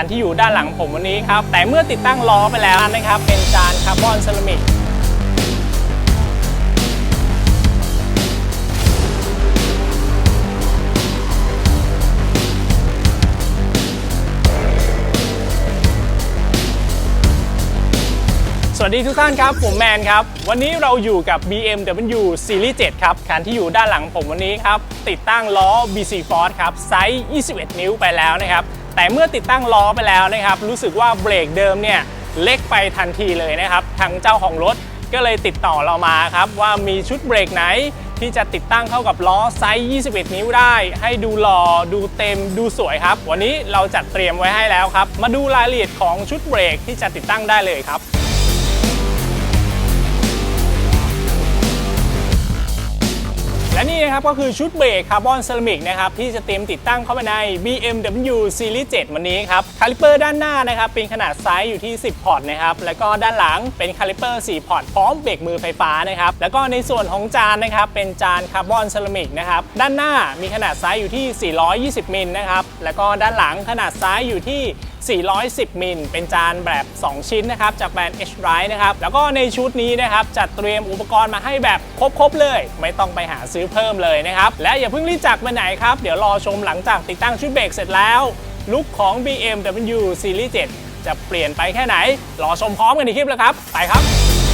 นที่อยู่ด้านหลังผมวันนี้ครับ แต่เมื่อติดตั้งล้อไปแล้วนะครับ เป็นจานคาร์บอนเซรามิกสวัสดีทุกท่านครับ ผมแมนครับ วันนี้เราอยู่กับ BMW Series 7 ครับคันที่อยู่ด้านหลังผมวันนี้ครับ ติดตั้งล้อ BC Force ครับ ไซส์ 21 นิ้วไปแล้วนะครับ แต่เมื่อติดตั้งล้อไปแล้วนะครับ รู้สึกว่าเบรกเดิมเนี่ยเล็กไปทันทีเลยนะครับ ทางเจ้าของรถก็เลยติดต่อเรามาครับว่ามีชุดเบรกไหนที่จะติดตั้งเข้ากับล้อไซส์ 21 นิ้วได้ ให้ดูหล่อดูเต็มดูสวยครับ วันนี้เราจัดเตรียมไว้ให้แล้วครับ มาดูรายละเอียดของชุดเบรกที่จะติดตั้งได้เลยครับ นะครับก็คือชุดเบรกคาร์บอนเซรามิกนะครับที่จะเตรียมติดตั้งเข้าไปใน BMW Series 7 วันนี้ครับคาลิเปอร์ด้านหน้านะครับเป็นขนาดไซส์อยู่ที่ 10 พอร์ตนะครับแล้วก็ด้านหลังเป็นคาลิเปอร์4พอร์ตพร้อมเบรกมือไฟฟ้านะครับแล้วก็ในส่วนของจานนะครับเป็นจานคาร์บอนเซรามิกนะครับด้านหน้ามีขนาดไซส์อยู่ที่ 420มิลนะครับแล้วก็ด้านหลังขนาดไซส์อยู่ที่ 410 มิล เป็นจานแบบ 2 ชิ้นนะครับ จากแบรนด์ H r i นะครับ แล้วก็ในชุดนี้นะครับ จัดเตรียมอุปกรณ์มาให้แบบครบ ๆ เลย ไม่ต้องไปหาซื้อเพิ่มเลยนะครับ และอย่าเพิ่งรีบจากไปไหนครับ เดี๋ยวรอชมหลังจากติดตั้งชุดเบรกเสร็จแล้ว ลุคของ BMW Series 7 จะเปลี่ยนไปแค่ไหน รอชมพร้อมกันในคลิปเลยครับ ไปครับ